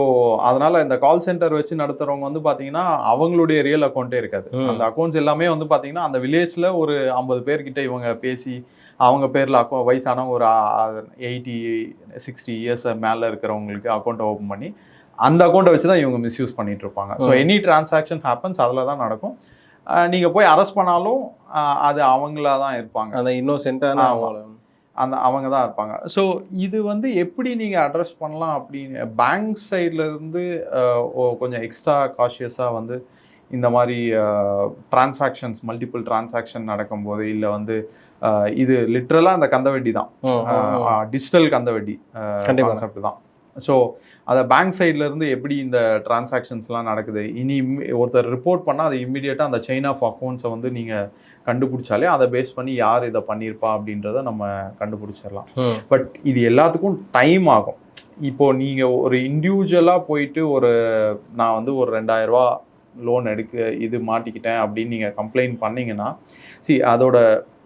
அதனால இந்த கால் சென்டர் வச்சு நடத்துறவங்க வந்து பாத்தீங்கன்னா அவங்களுடைய ரியல் அக்கௌண்ட்டே இருக்காது. அந்த அக்கௌண்ட்ஸ் எல்லாமே வந்து பாத்தீங்கன்னா அந்த வில்லேஜ்ல ஒரு ஐம்பது பேர்கிட்ட இவங்க பேசி அவங்க பேர்ல அக்கௌ வயசானவங்க ஒரு எயிட்டி சிக்ஸ்டி இயர்ஸ் மேல இருக்கிறவங்களுக்கு அக்கௌண்ட்டை ஓப்பன் பண்ணி அந்த அக்கௌண்ட்டை வச்சு தான் இவங்க மிஸ்யூஸ் பண்ணிட்டு இருப்பாங்க ஸோ. எனி டிரான்சாக்ஷன் ஹேப்பன்ஸ் அதில் தான் நடக்கும் அஹ் நீங்க போய் அரெஸ்ட் பண்ணாலும் அது அவங்களா தான் இருப்பாங்க அந்த இன்னோசென்ட்டான. அந்த அவங்க தான் இருப்பாங்க. ஸோ இது வந்து எப்படி நீங்கள் அட்ரஸ் பண்ணலாம் அப்படின்னு பேங்க் சைட்லேருந்து கொஞ்சம் எக்ஸ்ட்ரா காஷியஸாக வந்து இந்த மாதிரி டிரான்சாக்ஷன்ஸ் மல்டிபிள் டிரான்சாக்ஷன் நடக்கும்போது இல்லை வந்து இது லிட்ரலாக அந்த கந்தவட்டி தான். டிஜிட்டல் கந்தவட்டி கண்டிப்பா. கான்செப்ட் தான். ஸோ அதை பேங்க் சைட்ல இருந்து எப்படி இந்த டிரான்சாக்ஷன்ஸ்லாம் நடக்குது? இனி ஒருத்தர் ரிப்போர்ட் பண்ணால் அது இம்மிடியேட்டாக அந்த செயின் ஆஃப் அக்கௌண்ட்ஸை வந்து நீங்கள் கண்டுபிடிச்சாலே அதை பேஸ் பண்ணி யார் இதை பண்ணியிருப்பா அப்படின்றத நம்ம கண்டுபிடிச்சிடலாம். பட் இது எல்லாத்துக்கும் டைம் ஆகும். இப்போ நீங்கள் ஒரு இண்டிவிஜுவலாக போயிட்டு ஒரு நான் வந்து ஒரு ரெண்டாயிரம் ரூபா லோன் எடுக்க இது மாட்டிக்கிட்டேன் அப்படின்னு நீங்கள் கம்ப்ளைண்ட் பண்ணீங்கன்னா சி அதோட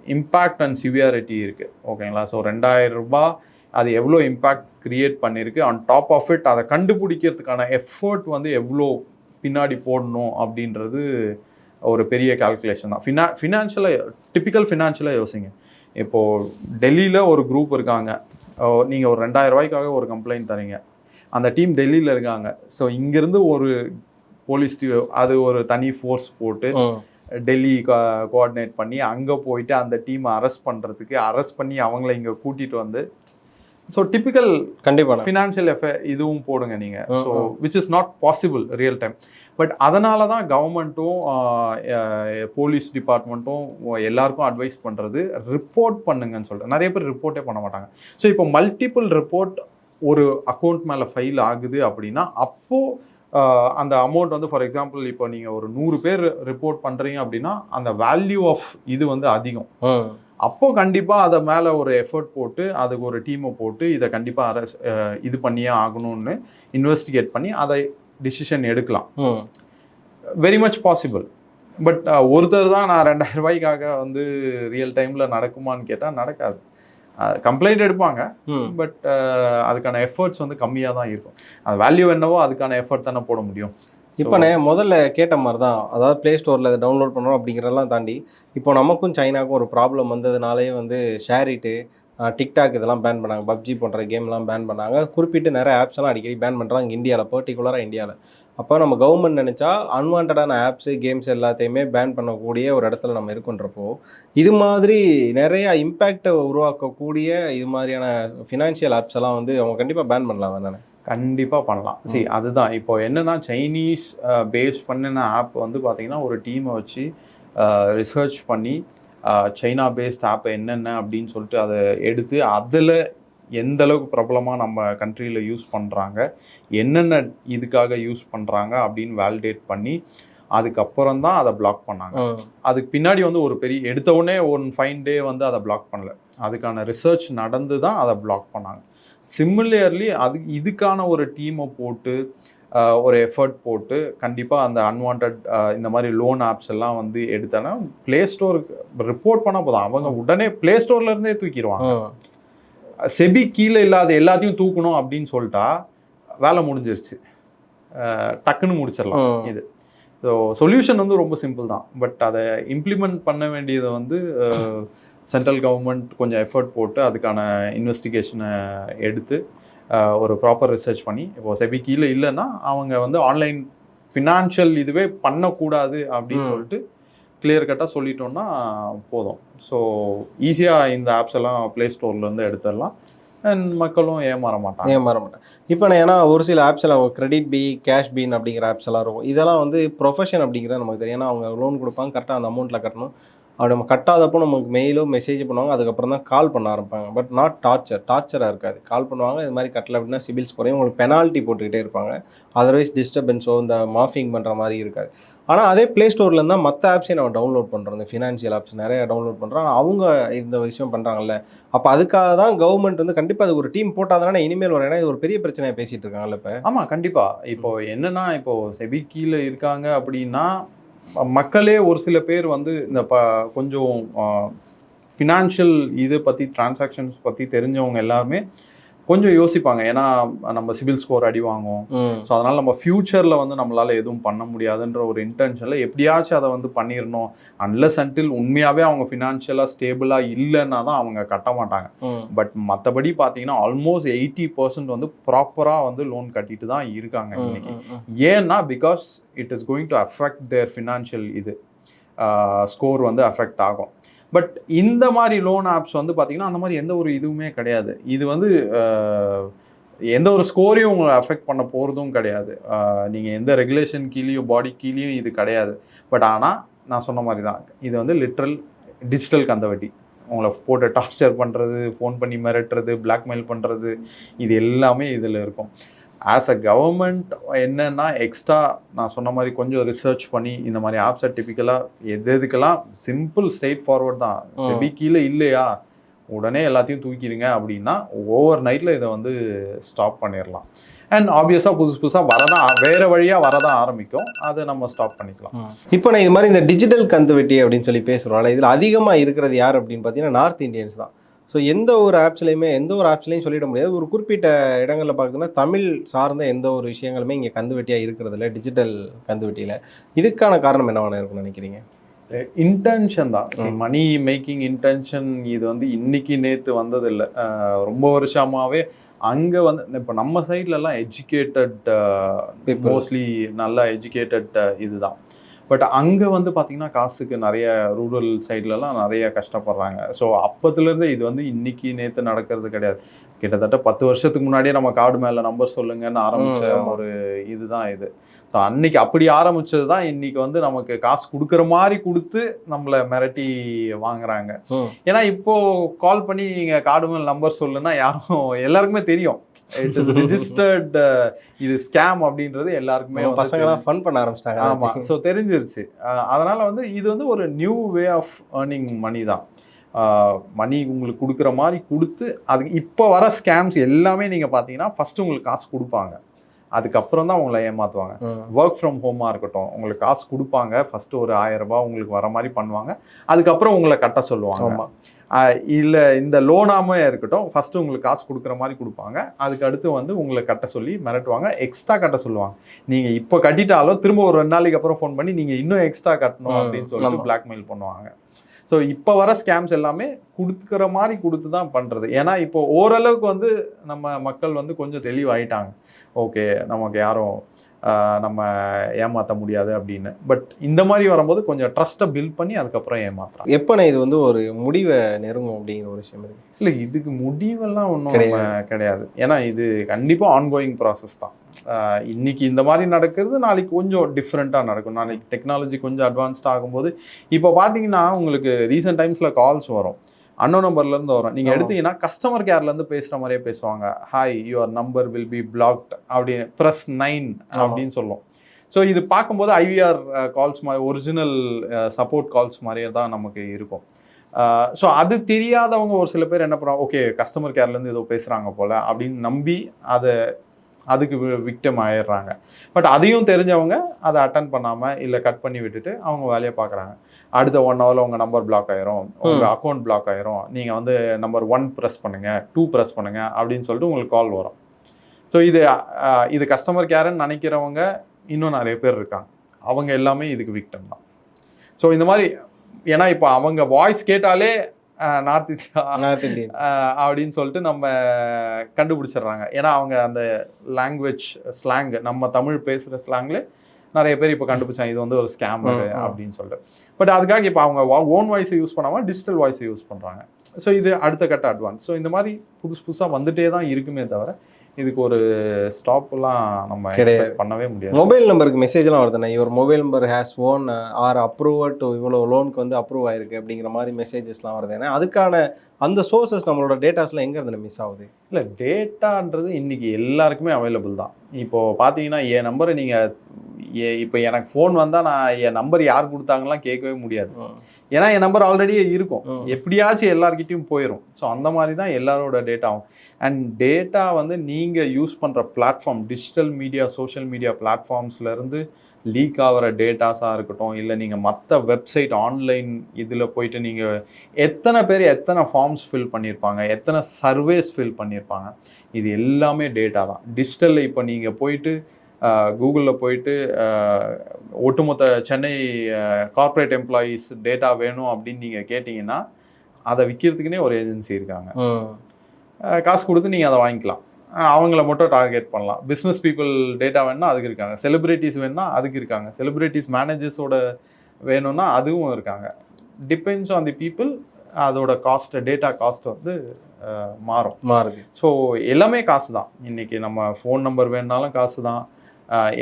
இம்பேக்ட் அண்ட் சிவியாரிட்டி இருக்குது ஓகேங்களா ஸோ ரெண்டாயிரம் ரூபாய் அது எவ்வளோ இம்பேக்ட் கிரியேட் பண்ணியிருக்கு ஆன் டாப் ஆஃப் இட் அதை கண்டுபிடிக்கிறதுக்கான எஃபர்ட் வந்து எவ்வளோ பின்னாடி போடணும் அப்படின்றது ஒரு பெரிய கால்குலேஷன் தான். ஃபினா ஃபினான்ஷியலாக டிப்பிக்கல் ஃபினான்ஷியலாக யோசிங்க. இப்போது டெல்லியில் ஒரு குரூப் இருக்காங்க. நீங்கள் ஒரு ரெண்டாயிரம் ரூபாய்க்காக ஒரு கம்ப்ளைண்ட் தரீங்க அந்த டீம் டெல்லியில் இருக்காங்க. ஸோ இங்கேருந்து ஒரு போலீஸ் அது ஒரு தனி ஃபோர்ஸ் போட்டு. டெல்லி கோஆர்டினேட் பண்ணி அங்கே போயிட்டு அந்த டீமை அரெஸ்ட் பண்ணுறதுக்கு அரெஸ்ட் பண்ணி அவங்கள இங்கே கூட்டிகிட்டு வந்து ஸோ டிப்பிக்கல் கண்டிப்பா. ஃபினான்ஷியல் எஃப இதுவும் போடுங்க நீங்கள் so. Which is not possible real time but அதனால தான் கவர்மெண்ட்டும் போலீஸ் டிபார்ட்மெண்ட்டும் எல்லாருக்கும் அட்வைஸ் பண்ணுறது ரிப்போர்ட் பண்ணுங்கன்னு சொல்லிட்டு நிறைய பேர் ரிப்போர்ட்டே பண்ண மாட்டாங்க ஸோ இப்போ மல்டிபிள் ரிப்போர்ட் ஒரு அக்கௌண்ட் மேலே ஃபைல் ஆகுது அப்படின்னா அப்போது அந்த அமௌண்ட் வந்து ஃபார் எக்ஸாம்பிள் இப்போ நீங்கள் ஒரு நூறு பேர் ரிப்போர்ட் பண்ணுறீங்க அப்படின்னா அந்த வேல்யூ ஆஃப் இது வந்து அதிகம். அப்போ கண்டிப்பாக அதை மேலே ஒரு எஃபர்ட் போட்டு அதுக்கு ஒரு டீமை போட்டு இதை கண்டிப்பாக இது பண்ணியே ஆகணும்னு இன்வெஸ்டிகேட் பண்ணி அதை டிசிஷன் எடுக்கலாம். வெரி மச் பாசிபிள் பட் ஒருத்தர் தான் நான் ரெண்டாயிரம் ரூபாய்க்காக வந்து ரியல் டைமில் நடக்குமான்னு கேட்டால் நடக்காது. கம்ப்ளைண்ட் எடுப்பாங்க. பட் அதுக்கான எஃபர்ட்ஸ் வந்து கம்மியாக தான் இருக்கும். அது வேல்யூ என்னவோ அதுக்கான எஃபர்ட் தானே போட முடியும். இப்போண்ணே முதல்ல கேட்ட மாதிரி தான் அதாவது ப்ளே ஸ்டோரில் இதை டவுன்லோட் பண்ணுறோம் அப்படிங்கிறதெல்லாம் தாண்டி இப்போ நமக்கும் சைனாக்கும் ஒரு ப்ராப்ளம் வந்ததுனாலே வந்து ஷேரிட்டு டிக்டாக் இதெல்லாம் பேன் பண்ணாங்க. பப்ஜி போன்ற கேம்லாம் பேன் பண்ணாங்க. குறிப்பிட்டு நிறைய ஆப்ஸ் எல்லாம் அடிக்கடி பேன் பண்ணுறாங்க இந்தியாவில் பர்டிகுலராக இந்தியாவில் அப்போ நம்ம கவர்மெண்ட் நினச்சா அன்வான்டான ஆப்ஸு கேம்ஸ் எல்லாத்தையுமே பேன் பண்ணக்கூடிய ஒரு இடத்துல நம்ம இருக்குன்றப்போ இது மாதிரி நிறைய இம்பேக்டை உருவாக்கக்கூடிய இது மாதிரியான ஃபினான்ஷியல் ஆப்ஸ் எல்லாம் வந்து அவங்க கண்டிப்பாக பேன் பண்ணலாம் தானே கண்டிப்பாக பண்ணலாம். சரி அதுதான். இப்போ என்னன்னா சைனீஸ் பேஸ் பண்ணின ஆப் வந்து பார்த்தீங்கன்னா ஒரு டீமை வச்சு ரிசர்ச் பண்ணி சைனா பேஸ்ட் ஆப் என்னென்ன அப்படின்னு சொல்லிட்டு அதை எடுத்து அதில் எந்த அளவுக்கு பிரபலமாக நம்ம கண்ட்ரியில் யூஸ் பண்ணுறாங்க என்னென்ன இதுக்காக யூஸ் பண்ணுறாங்க அப்படின்னு வேலிடேட் பண்ணி அதுக்கப்புறம் தான் அதை பிளாக் பண்ணாங்க. அதுக்கு பின்னாடி வந்து ஒரு பெரிய எடுத்த உடனே ஒன் ஃபைன் டே வந்து அதை பிளாக் பண்ணல. அதுக்கான ரிசர்ச் நடந்து தான் அதை பிளாக் பண்ணாங்க. சிமிலியர்லி அது இதுக்கான ஒரு டீமை போட்டு ஒரு எஃபர்ட் போட்டு கண்டிப்பாக அந்த அன்வான்ட் இந்த மாதிரி லோன் ஆப்ஸ் எல்லாம் வந்து எடுத்தோன்னா ப்ளே ஸ்டோருக்கு ரிப்போர்ட் பண்ணால் போதும். அவங்க உடனே ப்ளே ஸ்டோர்லேருந்தே தூக்கிடுவாங்க. செபி கீழே இல்லாத எல்லாத்தையும் தூக்கணும் அப்படின்னு சொல்லிட்டா வேலை முடிஞ்சிருச்சு. டக்குன்னு முடிச்சிடலாம். இது. ஸோ சொல்யூஷன் வந்து ரொம்ப சிம்பிள் தான். பட் அதை இம்ப்ளிமெண்ட் பண்ண வேண்டியதை வந்து சென்ட்ரல் கவர்மெண்ட் கொஞ்சம் எஃபர்ட் போட்டு அதுக்கான இன்வெஸ்டிகேஷனை எடுத்து ஒரு ப்ராப்பர் ரிசர்ச் பண்ணி இப்போ செபி கீழே இல்லைன்னா அவங்க வந்து ஆன்லைன் ஃபினான்ஷியல் இதுவே பண்ணக்கூடாது அப்படின்னு. சொல்லிட்டு கிளியர் கட்டாக சொல்லிட்டோம்னா போதும். ஸோ ஈஸியாக இந்த ஆப்ஸ் எல்லாம் ப்ளே ஸ்டோர்லேருந்து எடுத்துடலாம். அண்ட் மக்களும் ஏமாற மாட்டாங்க. ஏமாற மாட்டேன் இப்போ நான் ஏன்னா ஒரு சில ஆப்ஸ் எல்லாம் கிரெடிட் பி கேஷ் பீன் அப்படிங்கிற ஆப்ஸ் எல்லாம் இருக்கும். இதெல்லாம் வந்து ப்ரொஃபஷன் அப்படிங்கிறது நமக்கு தெரியும். ஏன்னா அவங்க லோன் கொடுப்பாங்க கரெக்டாக அந்த அமௌண்ட்டில் கட்டணும். அப்படி நம்ம கட்டாதப்போ நமக்கு மெயிலோ மெசேஜ் பண்ணுவாங்க. அதுக்கப்புறம் தான் கால் பண்ண ஆரம்பிப்பாங்க. பட் நாட் டார்ச்சர் டார்ச்சராக இருக்காது. கால் பண்ணுவாங்க. இது மாதிரி கட்டலை அப்படின்னா சிபில்ஸ் குறையும் உங்களுக்கு பெனால்ட்டி போட்டுக்கிட்டே இருப்பாங்க. அதர்வைஸ் டிஸ்டர்பன்ஸோ இந்த மாஃபிங் பண்ணுற மாதிரி இருக்காது. ஆனால் அதே ப்ளே ஸ்டோரில் இருந்தால் மற்ற ஆப்ஸையும் நம்ம டவுன்லோட் பண்ணுறோம் இந்த ஃபினான்ஷியல் ஆப்ஸ் நிறைய டவுன்லோட் பண்ணுறோம் அவங்க இந்த விஷயம் பண்ணுறாங்கல்ல அப்போ அதுக்காக தான் கவர்மெண்ட் வந்து கண்டிப்பாக அது ஒரு டீம் போட்டால் தானே இனிமேல் வரும். ஏன்னா இது ஒரு பெரிய பிரச்சனையாக பேசிகிட்டு இருக்காங்கல்ல இப்போ. ஆமாம் கண்டிப்பாக இப்போ என்னன்னா இப்போ செபி கீழே இருக்காங்க அப்படின்னா மக்களே ஒரு சில பேர் வந்து இந்த ப கொஞ்சம் ஃபினான்ஷியல் இதை பற்றி டிரான்சாக்ஷன்ஸ் பற்றி தெரிஞ்சவங்க எல்லாருமே கொஞ்சம் யோசிப்பாங்க. ஏன்னா நம்ம சிவில் ஸ்கோர் அடி வாங்குவோம். ஸோ அதனால் நம்ம ஃப்யூச்சரில் வந்து நம்மளால் எதுவும் பண்ண முடியாதுன்ற ஒரு இன்டென்ஷனில் எப்படியாச்சும் அதை வந்து பண்ணிடணும் அன்லஸ் அன்டில் உண்மையாகவே அவங்க ஃபினான்ஷியலாக ஸ்டேபிளாக இல்லைன்னா தான் அவங்க கட்ட மாட்டாங்க. பட் மற்றபடி பார்த்தீங்கன்னா ஆல்மோஸ்ட் எயிட்டி பர்சன்ட் வந்து ப்ராப்பராக வந்து லோன் கட்டிட்டு தான் இருக்காங்க இன்னைக்கு. ஏன்னா because it is going to affect their financial இது. ஸ்கோர் வந்து அஃபெக்ட் ஆகும். பட் இந்த மாதிரி லோன் ஆப்ஸ் வந்து பார்த்தீங்கன்னா அந்த மாதிரி எந்த ஒரு இதுவுமே கிடையாது. இது வந்து எந்த ஒரு ஸ்கோரையும் உங்களை அஃபெக்ட் பண்ண போகிறதும் கிடையாது. நீங்கள் எந்த ரெகுலேஷன் கீழேயும் பாடி கீழேயும் இது கிடையாது. பட் ஆனால் நான் சொன்ன மாதிரி தான். இது வந்து லிட்ரல் டிஜிட்டல் கந்தவட்டி உங்களை போட்டு டார்ச்சர் பண்ணுறது ஃபோன் பண்ணி மிரட்டுறது பிளாக்மெயில் பண்ணுறது இது எல்லாமே இதில் இருக்கும். ஆஸ் அ கவர்மெண்ட் என்னன்னா எக்ஸ்ட்ரா நான் சொன்ன மாதிரி கொஞ்சம் ரிசர்ச் பண்ணி இந்த மாதிரி ஆப்ஸை டிப்பிக்கலாக எது எதுக்கெல்லாம் சிம்பிள் ஸ்ட்ரெயிட் ஃபார்வர்ட் தான். செபி கீழே இல்லையா? உடனே எல்லாத்தையும் தூக்கிடுங்க அப்படின்னா ஓவர் நைட்டில் இதை வந்து ஸ்டாப் பண்ணிடலாம். அண்ட் ஆப்வியஸாக புதுசு புதுசாக வரதான் வேறு வழியாக வரதான் ஆரம்பிக்கும். அதை நம்ம ஸ்டாப் பண்ணிக்கலாம். இப்போ நான் இது மாதிரி இந்த டிஜிட்டல் கந்து வெட்டி அப்படின்னு சொல்லி பேசுகிறோம்ல இதில் அதிகமாக இருக்கிறது யார் அப்படின்னு பார்த்தீங்கன்னா நார்த் இந்தியன்ஸ் தான். ஸோ எந்த ஒரு ஆப்ஸ்லையுமே எந்த ஒரு ஆப்ஸ்லையும் சொல்லிட முடியாது. ஒரு குறிப்பிட்ட இடங்களில் பார்த்தீங்கன்னா தமிழ் சார்ந்த எந்த ஒரு விஷயங்களுமே இங்கே கந்து வெட்டியாக இருக்கிறது இல்லை டிஜிட்டல் கந்து வெட்டியில் இதுக்கான காரணம் என்னவான இருக்கும்னு நினைக்கிறீங்க? இன்டென்ஷன் தான். மணி மேக்கிங் இன்டென்ஷன் இது வந்து இன்னைக்கு நேத்து வந்ததில்லை. ரொம்ப வருஷமாவே அங்க வந்து இப்போ நம்ம சைட்ல எல்லாம் எஜுகேட்டட். மோஸ்ட்லி நல்ல எஜுகேட்டட் இதுதான். பட் அங்க வந்து பாத்தீங்கன்னா காசுக்கு நிறைய ரூரல் சைட்லலாம் நிறைய கஷ்டப்படுறாங்க. ஸோ அப்பத்துலேருந்து இது வந்து இன்னைக்கு நேத்து நடக்கிறது கிடையாது. கிட்டத்தட்ட பத்து வருஷத்துக்கு முன்னாடியே நம்ம கார்டு மேல நம்பர் சொல்லுங்கன்னு ஆமா. ஒரு இதுதான் இது. ஸோ அன்னைக்கு அப்படி ஆரம்பிச்சது தான் இன்னைக்கு வந்து நமக்கு காசு கொடுக்குற மாதிரி கொடுத்து நம்மளை மிரட்டி வாங்குறாங்க. ஏன்னா இப்போ கால் பண்ணி நீங்க கார்டு மேல் நம்பர் சொல்லுன்னா யாரும் எல்லாருக்குமே தெரியும். இட் இஸ் ரிஜிஸ்டர்ட் இது ஸ்கேம் அப்படின்றது எல்லாருக்குமே பசங்களாம் ஃபன் பண்ண ஆரம்பிச்சிட்டாங்க. அதை ஆமா. வச்சு. ஸோ தெரிஞ்சிருச்சு அதனால வந்து இது வந்து ஒரு new way of earning money தான். மணி உங்களுக்கு கொடுக்குற மாதிரி கொடுத்து அதுக்கு இப்போ வர ஸ்கேம்ஸ் எல்லாமே நீங்கள் பார்த்தீங்கன்னா ஃபர்ஸ்ட் உங்களுக்கு காசு கொடுப்பாங்க. அதுக்கப்புறம் தான் உங்களை ஏமாற்றுவாங்க. ஒர்க் ஃப்ரம் ஹோமாக இருக்கட்டும் உங்களுக்கு காசு கொடுப்பாங்க ஃபர்ஸ்ட் ஒரு ஆயிரம் ரூபாய் உங்களுக்கு வர மாதிரி பண்ணுவாங்க. அதுக்கப்புறம் உங்களை கட்ட சொல்லுவாங்க. இல்லை இந்த லோனாமே இருக்கட்டும் ஃபர்ஸ்ட் உங்களுக்கு காசு கொடுக்குற மாதிரி கொடுப்பாங்க. அதுக்கு அடுத்து வந்து உங்களை கட்ட சொல்லி மிரட்டுவாங்க எக்ஸ்ட்ரா கட்ட சொல்லுவாங்க. நீங்கள் இப்போ கட்டிட்டாலும் திரும்ப ஒரு ரெண்டு நாளைக்கு அப்புறம் ஃபோன் பண்ணி நீங்கள் இன்னும் எக்ஸ்ட்ரா கட்டணும் அப்படின்னு சொல்லிட்டு blackmail பண்ணுவாங்க. ஸோ இப்போ வர ஸ்கேம்ஸ் எல்லாமே கொடுக்குற மாதிரி கொடுத்து தான் பண்ணுறது ஏன்னா இப்போ ஓரளவுக்கு வந்து நம்ம மக்கள் வந்து கொஞ்சம் தெளிவாயிட்டாங்க. ஓகே நமக்கு யாரும் நம்ம ஏமாற்ற முடியாது அப்படின்னு. பட் இந்த மாதிரி வரும்போது கொஞ்சம் ட்ரஸ்ட்டை பில்ட் பண்ணி அதுக்கப்புறம் ஏமாத்துறாங்க எப்போ நான் இது வந்து ஒரு முடிவை நெருங்கும் அப்படிங்கிற ஒரு விஷயம் இருக்கு? இல்லை இதுக்கு முடிவெல்லாம் ஒன்றும் கிடையாது. ஏன்னா இது கண்டிப்பாக ஆன்கோயிங் ப்ராசஸ் தான். இன்னைக்கு இந்த மாதிரி நடக்கிறது நாளைக்கு கொஞ்சம் டிஃப்ரெண்ட்டாக நடக்கும். நாளைக்கு டெக்னாலஜி கொஞ்சம் அட்வான்ஸ்ட் ஆகும்போது இப்போ பார்த்தீங்கன்னா உங்களுக்கு ரீசெண்ட் டைம்ஸில் கால்ஸ் வரும். அன்னோ நம்பர்லேருந்து வரும். நீங்கள். எடுத்தீங்கன்னா கஸ்டமர் கேர்லேருந்து பேசுகிற மாதிரியே பேசுவாங்க. Hi your number will be blocked அப்படின்னு ப்ரெஸ் நைன் அப்படின்னு சொல்லும். ஸோ இது பார்க்கும்போது ஐவிஆர் கால்ஸ் மாதிரி ஒரிஜினல் சப்போர்ட் கால்ஸ் மாதிரியே தான் நமக்கு இருக்கும். ஸோ அது தெரியாதவங்க ஒரு சில பேர் என்ன பண்ணுவாங்க ஓகே கஸ்டமர் கேர்லேருந்து ஏதோ பேசுகிறாங்க போல் அப்படின்னு நம்பி அதை அதுக்கு விக்டம் ஆயிடுறாங்க. பட் அதையும் தெரிஞ்சவங்க அதை அட்டன் பண்ணாமல் இல்லை கட் பண்ணி விட்டுட்டு அவங்க வேலையை பார்க்குறாங்க. அடுத்த ஒன் ஹவரில் உங்கள் நம்பர் பிளாக் ஆயிரும். உங்கள் அக்கௌண்ட் பிளாக் ஆயிரும். நீங்கள் வந்து நம்பர் ஒன் ப்ரெஸ் பண்ணுங்கள் டூ ப்ரெஸ் பண்ணுங்கள் அப்படின்னு சொல்லிட்டு உங்களுக்கு கால் வரும். ஸோ இது இது கஸ்டமர் கேர்ன்னு நினைக்கிறவங்க இன்னும் நிறைய பேர் இருக்காங்க. அவங்க எல்லாமே இதுக்கு விக்டம் தான். ஸோ இந்த மாதிரி ஏன்னா இப்போ அவங்க வாய்ஸ் கேட்டாலே நார்த் இந்தியா நார்த் இந்தியன் ஆஹ் அப்படின்னு சொல்லிட்டு நம்ம கண்டுபிடிச்சிடுறாங்க. ஏன்னா அவங்க அந்த லாங்குவேஜ் ஸ்லாங் நம்ம தமிழ் பேசுகிற ஸ்லாங்ல நிறைய பேர் இப்போ கண்டுபிடிச்சாங்க இது வந்து ஒரு ஸ்கேம் ம், ம். அப்படின்னு சொல்லிட்டு. பட் அதுக்காக இப்போ அவங்க ஓன் வாய்ஸை யூஸ் பண்ணாமல் டிஜிட்டல் வாய்ஸை யூஸ் பண்ணுறாங்க ஸோ இது அடுத்த கட்ட அட்வான்ஸ் ஸோ இந்த மாதிரி புதுசு புதுசாக வந்துட்டே தான் இருக்குமே தவிர இதுக்கு ஒரு ஸ்டாப்லாம் நம்ம கிடையாது. பண்ணவே முடியாது. மொபைல் நம்பருக்கு மெசேஜ்லாம் வருதுண்ணே. இவர் mobile number has own our approval to இவ்வளோ லோனுக்கு வந்து அப்ரூவ் ஆயிருக்கு அப்படிங்கிற மாதிரி மெசேஜஸ்லாம் வருது. ஏன்னா அதுக்கான அந்த சோர்சஸ் நம்மளோட டேட்டாஸ்லாம் எங்க இருந்து மிஸ் ஆகுது? இல்லை டேட்டான்றது இன்னைக்கு எல்லாருக்குமே அவைலபிள் தான். இப்போ பார்த்தீங்கன்னா என் நம்பரை நீங்கள் இப்போ எனக்கு ஃபோன் வந்தால் நான் என் நம்பர் யார் கொடுத்தாங்கலாம் கேட்கவே முடியாது. ஏன்னா என் நம்பர் ஆல்ரெடியே இருக்கும். எப்படியாச்சும் எல்லார்கிட்டயும் போயிடும் ஸோ அந்த மாதிரி தான் எல்லாரோட டேட்டாவும் அண்ட் டேட்டா வந்து நீங்கள் யூஸ் பண்ணுற platform digital media social media பிளாட்ஃபார்ம்ஸ்லேருந்து leak ஆகிற டேட்டாஸாக இருக்கட்டும் இல்லை நீங்கள் மற்ற வெப்சைட் ஆன்லைன் இதில் போயிட்டு நீங்கள் எத்தனை பேர் எத்தனை ஃபார்ம்ஸ் ஃபில் பண்ணியிருப்பாங்க எத்தனை சர்வேஸ் ஃபில் பண்ணியிருப்பாங்க இது எல்லாமே டேட்டா தான். டிஜிட்டலில் இப்போ நீங்கள் போயிட்டு கூகுளில் போயிட்டு ஒட்டுமொத்த சென்னை கார்ப்பரேட் எம்ப்ளாயீஸ் டேட்டா வேணும் அப்படின்னு நீங்கள் கேட்டிங்கன்னா அதை விற்கிறதுக்குனே ஒரு ஏஜென்சி இருக்காங்க. காசு கொடுத்து நீங்கள் அதை வாங்கிக்கலாம். அவங்கள மட்டும் டார்கெட் பண்ணலாம். பிஸ்னஸ் பீப்புள் டேட்டா வேணும்னா அதுக்கு இருக்காங்க. செலிபிரிட்டிஸ் வேணும்னா அதுக்கு இருக்காங்க. செலிபிரிட்டிஸ் மேனேஜர்ஸோட வேணும்னா அதுவும் இருக்காங்க. டிபெண்ட்ஸ் ஆன் தி பீப்புள் அதோட காஸ்ட் டேட்டா காஸ்ட் வந்து மாறும். மாறுது. ஸோ எல்லாமே காசு தான் இன்னைக்கு நம்ம ஃபோன் நம்பர் வேணுனாலும் காசு தான்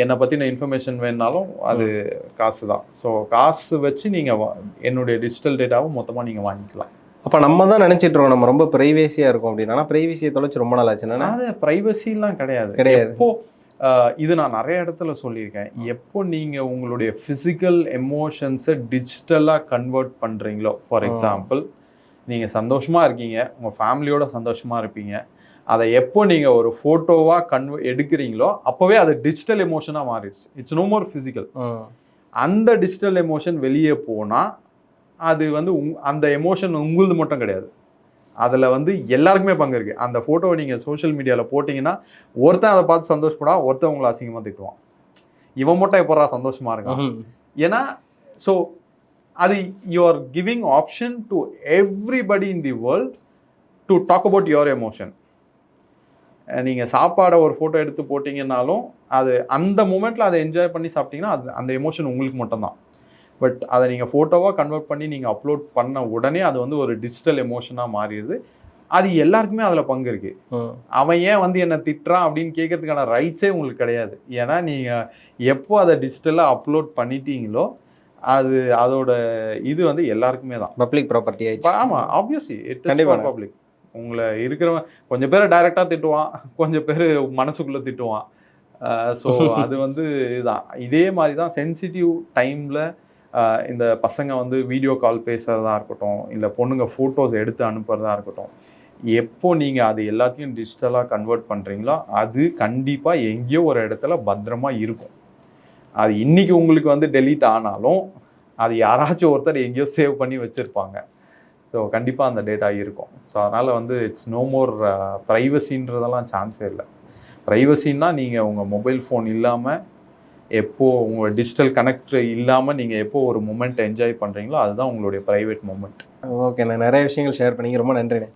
என்னை பற்றின இன்ஃபர்மேஷன் வேணுனாலும் அது காசு தான் ஸோ காசு வச்சு நீங்கள் என்னுடைய டிஜிட்டல் டேட்டாவை மொத்தமாக நீங்கள் வாங்கிக்கலாம். அப்ப நம்ம தான் நினைச்சிட்டு இருக்கோம் நம்ம ரொம்ப பிரைவேசியா இருக்கும் அப்படின்னா. பிரைவேசியை தொலைச்சு ரொம்ப நாள் ஆச்சு அது ப்ரைவசிலாம் கிடையாது. கிடையாது. ஆஹ், இது நான் நிறைய இடத்துல சொல்லியிருக்கேன். எப்போ நீங்க உங்களுடைய ஃபிசிக்கல் எமோஷன்ஸை டிஜிட்டலாக கன்வெர்ட் பண்றீங்களோ ஃபார். எக்ஸாம்பிள் நீங்க சந்தோஷமா இருக்கீங்க உங்க ஃபேமிலியோட சந்தோஷமா இருப்பீங்க அதை எப்போ நீங்க ஒரு ஃபோட்டோவா கன்வ எடுக்கிறீங்களோ அப்போவே அது டிஜிட்டல் எமோஷனாக மாறிடுச்சு. It's no more physical. அந்த டிஜிட்டல் எமோஷன் வெளியே போனால் அது வந்து உங் அந்த எமோஷன் உங்களுது மட்டும் கிடையாது. அதில் வந்து எல்லாருக்குமே பங்கு இருக்குது அந்த ஃபோட்டோவை நீங்கள் சோஷியல் மீடியாவில் போட்டிங்கன்னா ஒருத்தன் அதை பார்த்து சந்தோஷப்படா ஒருத்தன் உங்களை அசிங்கமாக திட்டுவான். இவன் மட்டும் எப்படா சந்தோஷமா இருக்கான்? ம். ஏன்னா ஸோ அது you are giving option to everybody in the world to talk about your emotion நீங்கள் சாப்பாடை ஒரு ஃபோட்டோ எடுத்து போட்டிங்கன்னாலும் அது அந்த மூமெண்ட்டில் அதை என்ஜாய் பண்ணி சாப்பிட்டீங்கன்னா அது அந்த எமோஷன் உங்களுக்கு மட்டும்தான். பட் அதை நீங்கள் ஃபோட்டோவாக கன்வெர்ட் பண்ணி நீங்கள் அப்லோட் பண்ண உடனே அது வந்து ஒரு டிஜிட்டல் எமோஷனாக மாறிடுது. அது எல்லாருக்குமே அதில் பங்கு இருக்குது. அவன் ஏன் வந்து என்னை திட்டுறான் அப்படின்னு கேட்கறதுக்கான ரைட்ஸே உங்களுக்கு கிடையாது. ஏன்னா நீங்கள் எப்போ அதை டிஜிட்டலாக அப்லோட் பண்ணிட்டீங்களோ அது அதோட இது வந்து எல்லாருக்குமே தான். பப்ளிக் ப்ராப்பர்ட்டி ஆயிடுச்சு. ஆமாம் ஆப்வியஸ்லி இட். பப்ளிக் உங்களை இருக்கிறவன் கொஞ்சம் பேர் டைரெக்டாக திட்டுவான் கொஞ்சம் பேர் மனசுக்குள்ளே திட்டுவான். ஸோ *laughs* அது வந்து இதுதான் இதே மாதிரி தான் சென்சிட்டிவ் டைமில் இந்த பசங்க வந்து வீடியோ கால் பேசுகிறதா இருக்கட்டும் இல்லை பொண்ணுங்க ஃபோட்டோஸ் எடுத்து அனுப்புறதா இருக்கட்டும் எப்போ நீங்கள் அது எல்லாத்தையும் டிஜிட்டலாக கன்வெர்ட் பண்ணுறீங்களோ அது கண்டிப்பாக எங்கேயோ ஒரு இடத்துல பத்திரமா இருக்கும். அது இன்னைக்கு உங்களுக்கு வந்து டெலீட் ஆனாலும் அது யாராச்சும் ஒருத்தர் எங்கேயோ சேவ் பண்ணி வச்சுருப்பாங்க. ஸோ கண்டிப்பாக அந்த டேட்டா இருக்கும். ஸோ அதனால் வந்து இட்ஸ் நோ மோர் ப்ரைவசின்றதெல்லாம் uh, சான்ஸே இல்லை. ப்ரைவசின்னா நீங்கள் உங்கள் மொபைல் ஃபோன் இல்லாமல் எப்போது உங்கள் டிஜிட்டல் கனெக்ட் இல்லாமல் நீங்கள் எப்போ ஒரு மூமெண்ட் என்ஜாய் பண்ணுறீங்களோ அதுதான் உங்களுடைய ப்ரைவேட் மூமெண்ட் ஓகே நான் நிறைய விஷயங்கள் ஷேர் பண்ணிங்க. ரொம்ப நன்றிண்ணே.